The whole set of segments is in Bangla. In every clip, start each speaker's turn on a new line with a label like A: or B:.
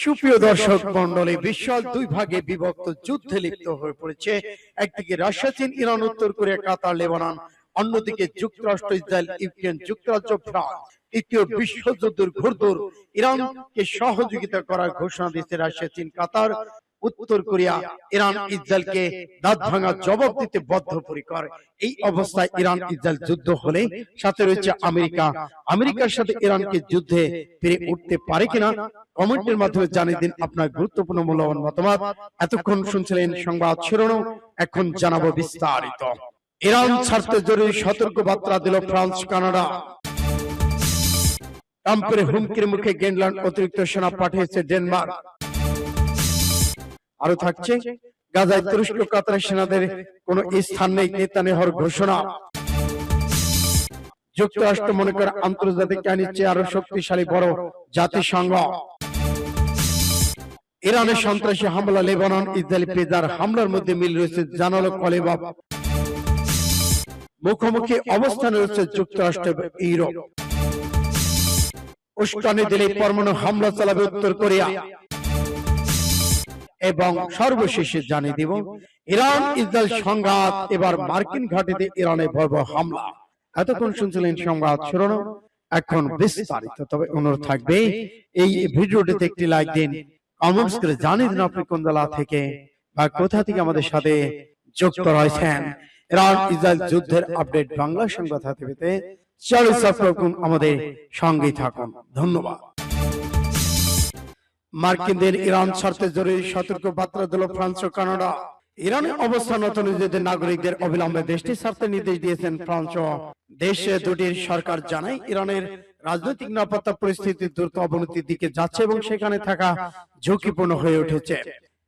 A: সুপ্রিয় দর্শক মন্ডলী বিশাল দুই ভাগে বিভক্ত যুদ্ধে লিপ্ত হয়ে পড়েছে একদিকে রাশিয়া চীন ইরান উত্তর কোরিয়া কাতার লেবানন অন্যদিকে যুক্তরাষ্ট্র ইসরায়েল ইউক্রেন যুক্তরাজ্য ফ্রান্স তৃতীয় বিশ্বযুদ্ধের ঘুরদুর ইরানকে সহযোগিতা করার ঘোষণা দিয়েছে রাশিয়া চীন কাতার উত্তর কোরিয়া ইরান ইসরায়েলকে দাঁত ভাঙা জবাব দিতে বদ্ধপরিকর এই অবস্থায় ইরান ইসরায়েল যুদ্ধ হলে সাথে রয়েছে আমেরিকা আমেরিকার সাথে ইরানকে যুদ্ধে ফিরে উঠতে পারে কিনা কমেন্টের মাধ্যমে জানিয়ে দিন আপনার গুরুত্বপূর্ণ মূল্যবান মতামত এতক্ষণ শুনছিলেন সংবাদ শিরোনাম এখন জানাবো বিস্তারিত ইরান ছাড়তে জরুরি সতর্ক বার্তা দিল ফ্রান্স কানাডা ট্রাম্পের হুমকির মুখে গ্রিনল্যান্ড অতিরিক্ত সেনা পাঠিয়েছে ডেনমার্ক আরো থাকছে গাজায় তুরস্ক কাতার সেনাদের কোন স্থান নেই নেতা নেহর ঘোষণা যুক্তরাষ্ট্র মনে করে আন্তর্জাতিক আইনের চেয়ে আরো শক্তিশালী বড় জাতিসংঘ ইরানের সন্ত্রাসী হামলা লেবানন ইসরায়েল পেজার হামলার মধ্যে মিল রয়েছে জানালো কলেবাব মুখোমুখি অবস্থানে রয়েছে যুক্তরাষ্ট্র ইউরোপ উস্কানি দিলে পরমাণু হামলা চালাবে উত্তর কোরিয়া এবং সর্বশেষে জানিয়ে দিব ইরান ইসরায়েল সংঘাত এবার মার্কিন ঘাটিতে ইরানে ভয়াবহ হামলা এতক্ষণ শুনছিলেন সংবাদ শুরানো এখন বিস্তারিত তবে অনুরোধ থাকবে এই ভিডিওটিতে একটি লাইক দিন কমেন্টস করে জানিয়ে দিন আপনি কোন দলা থেকে বা কোথা থেকে আমাদের সাথে যুক্ত রয়েছেন ইরান ইসরায়েল যুদ্ধের আপডেট বাংলা সংবাদ হাতে পেতে চালু সাবস্ক্রাইব করুন আমাদের সঙ্গেই থাকুন ধন্যবাদ মার্কিনদের ইরান শর্তে জরুরি সতর্ক বার্তা দিল ফ্রান্স ও কানাডা ইরানে অবস্থান নিজেদের নাগরিকদের অবিলম্বে দেশটি ছাড়তে নির্দেশ দিয়েছেন ফ্রান্স দেশে দুটির সরকার জানায় ইরানের রাজনৈতিক নিরাপত্তা পরিস্থিতি দ্রুত অবনতির দিকে যাচ্ছে এবং সেখানে থাকা ঝুঁকিপূর্ণ হয়ে উঠেছে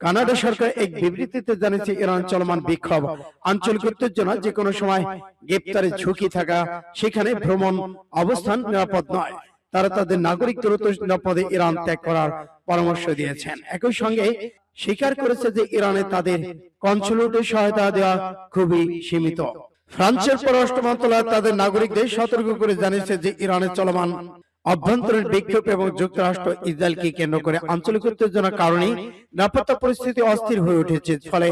A: কানাডা সরকার এক বিবৃতিতে জানিয়েছে ইরান চলমান বিক্ষোভ আঞ্চলিক উত্তেজনা যে কোনো সময় গ্রেপ্তারের ঝুঁকি থাকা সেখানে ভ্রমণ অবস্থান নিরাপদ নয় তারা তাদের নাগরিক দ্রুত নিরাপদে ইরান ত্যাগ করার পরামর্শ দিয়েছেন একই সঙ্গে স্বীকার করেছে যে ইরানে তাদের কনসুলেটের সহায়তা দেওয়া খুবই সীমিত ফ্রান্সের পররাষ্ট্র মন্ত্রণালয় তাদের নাগরিকদের সতর্ক করে জানিয়েছে যে ইরানে চলমান অভ্যন্তরীণ বিক্ষোভ এবং যুক্তরাষ্ট্র ইসরায়েলকে কেন্দ্র করে আঞ্চলিক উত্তেজনার কারণে নিরাপত্তা পরিস্থিতি অস্থির হয়ে উঠেছে ফলে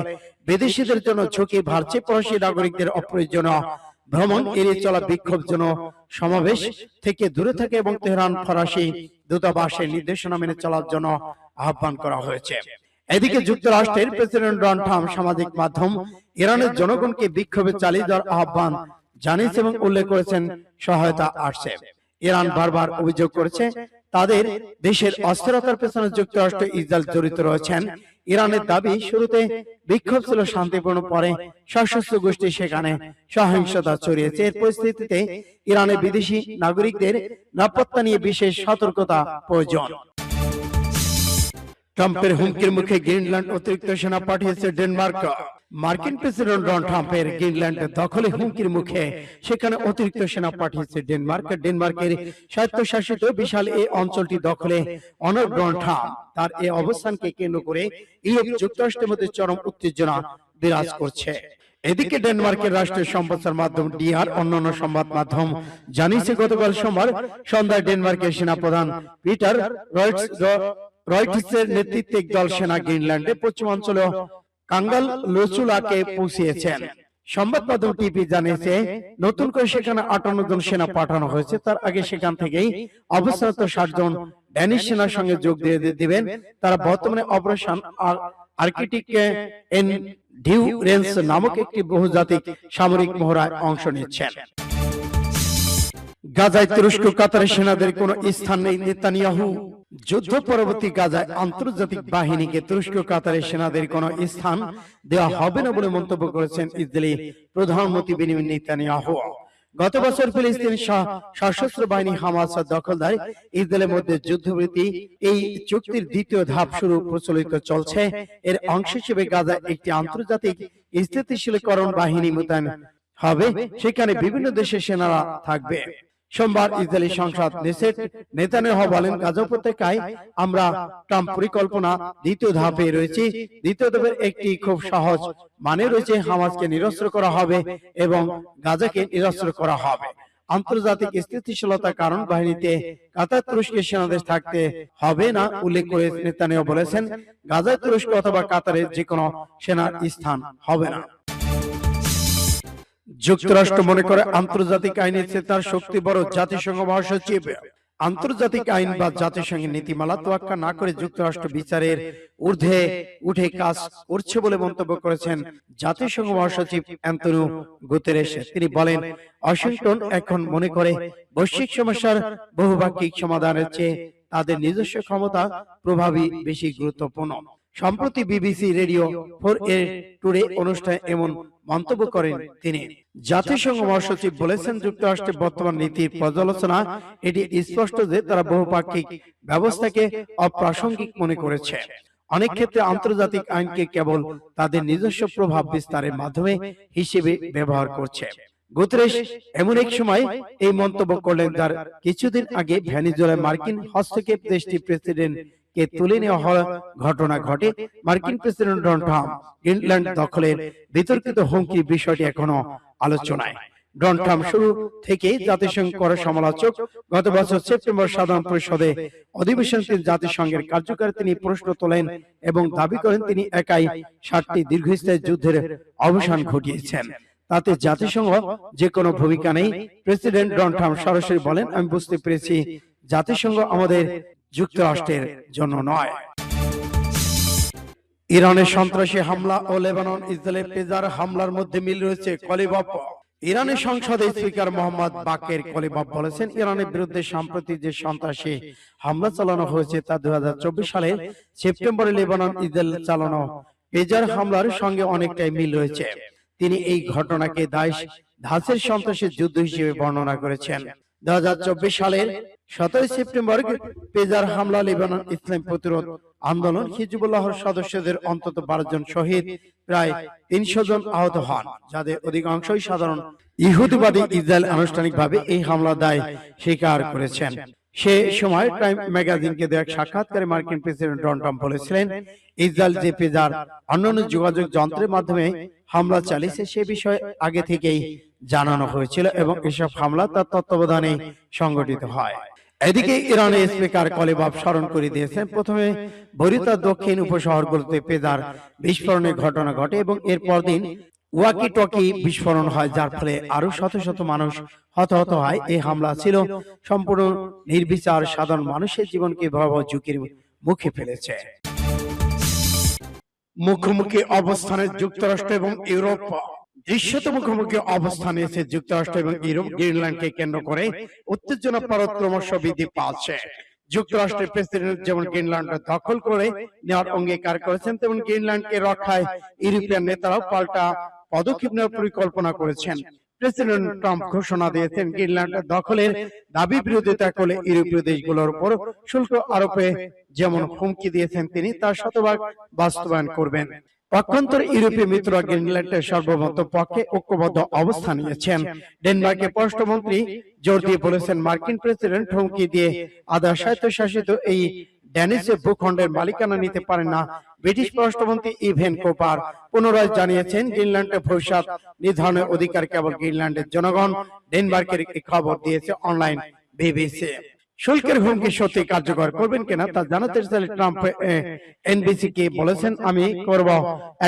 A: বিদেশিদের জন্য ঝুঁকি বাড়ছে প্রবাসী নাগরিকদের অপ্রয়োজনীয় ভ্রমণ এড়িয়ে চলা বিক্ষোভ জন্য সমাবেশ থেকে দূরে থাকে এবং তেহরান ফরাসি দূতাবাসের নির্দেশনা মেনে চলার জন্য আহ্বান করা হয়েছে এদিকে যুক্তরাষ্ট্রের প্রেসিডেন্ট ডোনাল্ড ট্রাম্প সামাজিক মাধ্যম ইরানের জনগণকে বিক্ষোভে চালিয়ে যাওয়ার আহ্বান জানিয়েছে এবং উল্লেখ করেছেন সহায়তা আসছে ইরান বারবার অভিযোগ করেছে তাদের দেশের অস্থিরতার পেছনে যুক্তরাষ্ট্র ইসরায়েল জড়িত রয়েছেন ইরানের দাবি শুরুতে বিক্ষোভ ছিল শান্তিপূর্ণ পরে সশস্ত্র গোষ্ঠী সেখানে সহিংসতা ছড়িয়েছে এর পরিস্থিতিতে ইরানে বিদেশি নাগরিকদের নিরাপত্তা নিয়ে বিশেষ সতর্কতা প্রয়োজন ট্রাম্পের হুমকির মুখে গ্রিনল্যান্ড অতিরিক্ত সেনা পাঠিয়েছে ডেনমার্ক মার্কিন প্রেসিডেন্ট ডোনাল্ড ট্রাম্পের গ্রিনল্যান্ড দখলে হুমকির মুখে সেখানে অতিরিক্ত সেনা পাঠিয়েছে ডেনমার্ক ডেনমার্কের স্বায়ত্তশাসিত বিশাল এই অঞ্চলটি দখলে অনর ডোনাল্ড ট্রাম্প তার এই অবস্থানকে কেন্দ্র করে ইউরোপ যুক্তরাষ্ট্রের মধ্যে চরম উত্তেজনা বিরাজ করছে এদিকে ডেনমার্কের রাষ্ট্রীয় সম্প্রচার মাধ্যম ডিআর অন্যান্য সংবাদ মাধ্যম জানিয়েছে গতকাল সোমবার সন্ধ্যায় ডেনমার্কের সেনাপ্রধান পিটার রয়টস রয়টসের নেতৃত্বে দল সেনা গ্রিনল্যান্ডে পশ্চিমাঞ্চলীয় কাঙ্গাল লসুলাকে পৌঁছিয়েছেন সংবাদ মাধ্যম টিভি জানিয়েছে নতুন করে সেখানে আটান্ন জন সেনা পাঠানো হয়েছে তার আগে সেখান থেকেই ড্যানিশ সেনার সঙ্গে যোগ দিয়ে দিবেন তারা বর্তমানে অপারেশন আর্কিটিক এন ডিউ নামক একটি বহুজাতিক সামরিক মহড়ায় অংশ নিচ্ছেন গাজায় তুরস্ক কাতারের সেনাদের কোনো স্থান নেই নেতানিয়াহু যুদ্ধ পরবর্তী গাজায় আন্তর্জাতিক বাহিনীকে তুরস্ক কাতারের সেনাদের কোন স্থান দেওয়া হবে না বলে মন্তব্য করেছেন ইসরায়েলি প্রধানমন্ত্রী বেনিমিন নেতানিয়াহু গত বছর ফিলিস্তিন সশস্ত্র বাহিনী হামাস দখলদার ইসরায়েলের মধ্যে যুদ্ধবৃত্তি এই চুক্তির দ্বিতীয় ধাপ শুরু প্রচলিত চলছে এর অংশ হিসেবে গাজায় একটি আন্তর্জাতিক স্থিতিশীলকরণ বাহিনী মোতায়েন হবে সেখানে বিভিন্ন দেশের সেনারা থাকবে সোমবার ইসরায়েলি সংসদ নেসেট নেতানেহ বলেন গাজা উপত্যকায় আমরা ট্রাম্প পরিকল্পনা দ্বিতীয় ধাপে রয়েছে দ্বিতীয় ধাপের একটি খুব সহজ মানে, মানে রয়েছে হামাসকে নিরস্ত্র করা হবে এবং গাজাকে নিরস্ত্র করা হবে আন্তর্জাতিক স্থিতিশীলতার কারণ বাহিনীতে কাতার তুরস্কের সেনাদের থাকতে হবে না উল্লেখ করে নেতানিয়া বলেছেন গাজায় তুরস্ক অথবা কাতারের যে কোনো সেনার স্থান হবে না যুক্তরাষ্ট্র মনে করে আন্তর্জাতিক আইনের চেয়ে তার শক্তি বড় জাতিসংঘ মহাসচিব আন্তর্জাতিক আইন বা জাতিসংঘের নীতিমালা তোয়াক্কা না করে যুক্তরাষ্ট্র বিচারের ঊর্ধ্বে উঠে কাজ করছে বলে মন্তব্য করেছেন জাতিসংঘ মহাসচিব অ্যান্তনু গুতেরেস তিনি বলেন ওয়াশিংটন এখন মনে করে বৈশ্বিক সমস্যার বহুভাগিক সমাধানের চেয়ে তাদের নিজস্ব ক্ষমতা প্রভাবই বেশি গুরুত্বপূর্ণ সম্প্রতি বিবিসি রেডিও ফোর এ টুডে অনুষ্ঠানে এমন মন্তব্য করেন তিনি জাতিসংঘ মহাসচিব বলেছেন যুক্তরাষ্ট্রের বর্তমান নীতির পর্যালোচনা এটি স্পষ্ট যে তারা বহুপাক্ষিক ব্যবস্থাকে অপ্রাসঙ্গিক মনে করেছে অনেক ক্ষেত্রে আন্তর্জাতিক আইনকে কেবল তাদের নিজস্ব প্রভাব বিস্তারের মাধ্যমে হিসেবে ব্যবহার করছে গুতরেশ এমন এক সময় এই মন্তব্য করলেন যার কিছুদিন আগে ভ্যানিজুয়েলা মার্কিন হস্তক্ষেপ দেশটি প্রেসিডেন্ট কে তুলে হওয়ার ঘটনা ঘটে মার্কিন প্রেসিডেন্ট ডোনাল্ড ট্রাম্প গ্রিনল্যান্ড দখলের বিতর্কিত হুমকি বিষয়টি এখনো আলোচনায় ডোনাল্ড ট্রাম্প শুরু সমালোচক গত বছর সেপ্টেম্বর সাধারণ পরিষদে জাতিসংঘের কার্যকারী তিনি প্রশ্ন তোলেন এবং দাবি করেন তিনি একাই সাতটি দীর্ঘস্থায়ী যুদ্ধের অবসান ঘটিয়েছেন তাতে জাতিসংঘ যে কোনো ভূমিকা নেই প্রেসিডেন্ট ডোনাল্ড ট্রাম্প সরাসরি বলেন আমি বুঝতে পেরেছি জাতিসংঘ আমাদের যুক্তরাষ্ট্রের জন্য নয় ইরানের সন্ত্রাসী হামলা ও লেবানন ইসরায়েলের পেজার হামলার মধ্যে মিল রয়েছে কলিবপ ইরানের সংসদে স্পিকার মোহাম্মদ বাকের কলিবাব বলেছেন ইরানের বিরুদ্ধে সাম্প্রতিক যে সন্ত্রাসী হামলা চালানো হয়েছে তা দুই সালে সেপ্টেম্বরে লেবানন ইসরায়েল চালানো পেজার হামলার সঙ্গে অনেকটাই মিল রয়েছে তিনি এই ঘটনাকে দায় ধাসের সন্ত্রাসের যুদ্ধ হিসেবে বর্ণনা করেছেন আনুষ্ঠানিক সালের সেপ্টেম্বর পেজার হামলা লেবানন ইসলাম প্রতিরোধ আন্দোলন হিজবুল্লাহর সদস্যদের অন্তত জন শহীদ প্রায় জন আহত হন যাদের অধিকাংশই সাধারণ ইহুদিবাদী ইসরায়েল আনুষ্ঠানিকভাবে এই হামলা দায় স্বীকার করেছেন সে সময় টাইম ম্যাগাজিনকে দেয় সাক্ষাৎকারে মার্কিন প্রেসিডেন্ট ডোনাল্ড ট্রাম্প বলেছিলেন ইসরায়েল যে পেজার অন্যান্য যোগাযোগ যন্ত্রের মাধ্যমে হামলা চালিয়েছে সে বিষয়ে আগে থেকেই জানানো হয়েছিল এবং এসব হামলা তার তত্ত্বাবধানে সংগঠিত হয় এদিকে ইরানে স্পিকার কলেবাব স্মরণ করে দিয়েছেন প্রথমে ভরিতার দক্ষিণ উপশহরগুলোতে পেদার বিস্ফোরণের ঘটনা ঘটে এবং এর পরদিন ওয়াকি টকি বিস্ফোরণ হয় যার ফলে আরো শত শত মানুষ হতাহত হয় এই হামলা ছিল সম্পূর্ণ নির্বিচার সাধারণ মানুষের জীবনকে ভয়াবহ ঝুঁকির মুখে ফেলেছে মুখোমুখি অবস্থানে যুক্তরাষ্ট্র এবং ইউরোপ দৃশ্যত মুখোমুখি অবস্থানে এসে যুক্তরাষ্ট্র এবং ইউরোপ গ্রিনল্যান্ডকে কেন্দ্র করে উত্তেজনা পরক্রমশ বৃদ্ধি পাচ্ছে যুক্তরাষ্ট্রের প্রেসিডেন্ট যেমন গ্রিনল্যান্ড দখল করে নেওয়ার অঙ্গীকার করেছেন তেমন গ্রিনল্যান্ডকে রক্ষায় ইউরোপিয়ান নেতারাও পাল্টা পদক্ষেপ নেওয়ার পরিকল্পনা করেছেন প্রেসিডেন্ট ট্রাম্প ঘোষণা দিয়েছেন গ্রিনল্যান্ড দখলের দাবি বিরোধিতা করে ইউরোপীয় দেশগুলোর উপর শুল্ক আরোপে যেমন হুমকি দিয়েছেন তিনি তার শতভাগ বাস্তবায়ন করবেন পক্ষান্তর ইউরোপীয় মিত্র গ্রিনল্যান্ডের সর্বমত পক্ষে ঐক্যবদ্ধ অবস্থান নিয়েছেন ডেনমার্কের পররাষ্ট্রমন্ত্রী জোর দিয়ে বলেছেন মার্কিন প্রেসিডেন্ট হুমকি দিয়ে আধা স্বায়ত্তশাসিত এই ড্যানিসে ভূখণ্ডের মালিকানা নিতে পারেন না ব্রিটিশ পররাষ্ট্রমন্ত্রী ইভেন কোপার পুনরায় জানিয়েছেন গ্রিনল্যান্ডের ভবিষ্যৎ নির্ধারণের অধিকার কেবল গ্রিনল্যান্ডের জনগণ ডেনমার্কের একটি খবর দিয়েছে অনলাইন বিবিসি শুল্কের হুমকি সত্যি কার্যকর করবেন কিনা তা জানাতে চাইলে ট্রাম্প এনবিসি কে বলেছেন আমি করব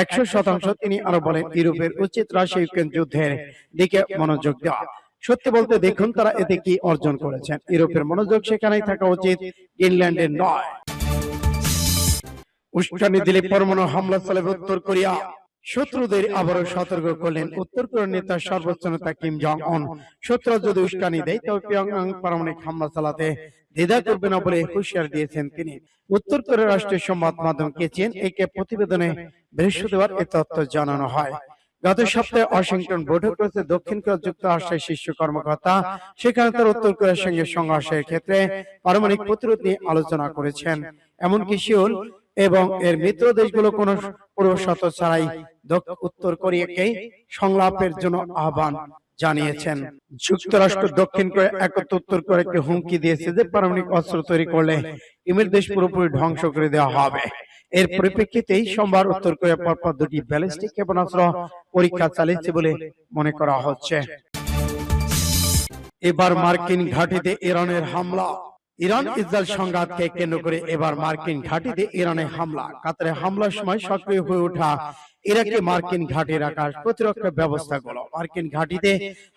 A: একশো শতাংশ তিনি আরো বলেন ইউরোপের উচিত রাশিয়া ইউক্রেন যুদ্ধের দিকে মনোযোগ দেওয়া সত্যি বলতে দেখুন তারা এতে কি অর্জন করেছেন ইউরোপের মনোযোগ সেখানেই থাকা উচিত ইংল্যান্ডের নয় উষ্ঠানি দিলে পরমাণু হামলা চালাবে উত্তর কোরিয়া শত্রুদের আবারও সতর্ক করলেন উত্তর কোরিয়ার নেতা সর্বোচ্চ নেতা কিম জং অন শত্রু যদি উস্কানি দেয় তবে পিয়ংয়াং পারমাণবিক হামলা চালাতে দ্বিধা করবে না বলে হুঁশিয়ার দিয়েছেন তিনি উত্তর কোরিয়ার রাষ্ট্রীয় সংবাদ মাধ্যম কে চেন একে প্রতিবেদনে বৃহস্পতিবার এ তথ্য জানানো হয় গত সপ্তাহে ওয়াশিংটন বৈঠক করেছে দক্ষিণ কোরিয়া যুক্তরাষ্ট্রের শীর্ষ কর্মকর্তা সেখানে তার উত্তর কোরিয়ার সঙ্গে সংঘর্ষের ক্ষেত্রে পারমাণবিক প্রতিরোধ নিয়ে আলোচনা করেছেন এমনকি শিওল এবং এর মিত্র দেশগুলো কোনো পূর্বশত ছাড়াই উত্তর কোরিয়াকে সংলাপের জন্য আহ্বান জানিয়েছেন যুক্তরাষ্ট্র দক্ষিণ কোরিয়া একত্র উত্তর কোরিয়াকে হুমকি দিয়েছে যে পারমাণবিক অস্ত্র তৈরি করলে ইমের দেশ পুরোপুরি ধ্বংস করে দেওয়া হবে এর পরিপ্রেক্ষিতেই সোমবার উত্তর কোরিয়া পরপর দুটি ব্যালিস্টিক ক্ষেপণাস্ত্র পরীক্ষা চালিয়েছে বলে মনে করা হচ্ছে এবার মার্কিন ঘাটিতে ইরানের হামলা ইরান ইসরায়েল সংঘাতকে কেন্দ্র করে এবার মার্কিন ঘাটিতে ইরানে হামলা কাতারে হামলার সময় সক্রিয় হয়ে ওঠা ইরাকে মার্কিন ঘাটির আকাশ প্রতিরক্ষা ব্যবস্থা গুলো মার্কিন ঘাটিতে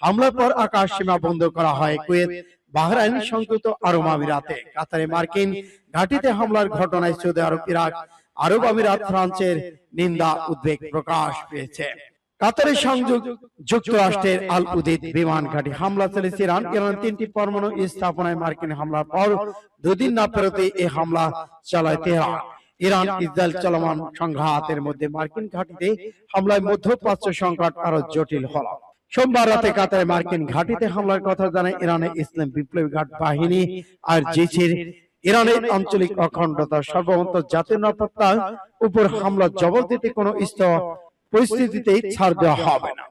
A: হামলার পর আকাশ সীমা বন্ধ করা হয় কুয়েত বাহরাইন সংযুক্ত আরব আমিরাতে কাতারে মার্কিন ঘাটিতে হামলার ঘটনায় সৌদি আরব ইরাক আরব আমিরাত ফ্রান্সের নিন্দা উদ্বেগ প্রকাশ পেয়েছে কাতারের সংযোগ যুক্তরাষ্ট্রের আল উদিত বিমান ঘাটে হামলা চলেছে ইরান ইরান তিনটি পরমাণু স্থাপনায় মার্কিন হামলার পর দুদিন না পেরোতে এই হামলা চালায় তেহরান ইরান ইসরায়েল চলমান সংঘাতের মধ্যে মার্কিন ঘাটিতে হামলায় মধ্যপ্রাচ্য সংকট আরো জটিল হল সোমবার রাতে কাতারে মার্কিন ঘাটিতে হামলার কথা জানে ইরানের ইসলাম বিপ্লবী ঘাট বাহিনী আর জিছির ইরানের আঞ্চলিক অখণ্ডতা সর্বমন্ত জাতীয় নিরাপত্তার উপর হামলা জবাব দিতে কোনো স্থ পরিস্থিতিতেই ছাড় দেওয়া হবে না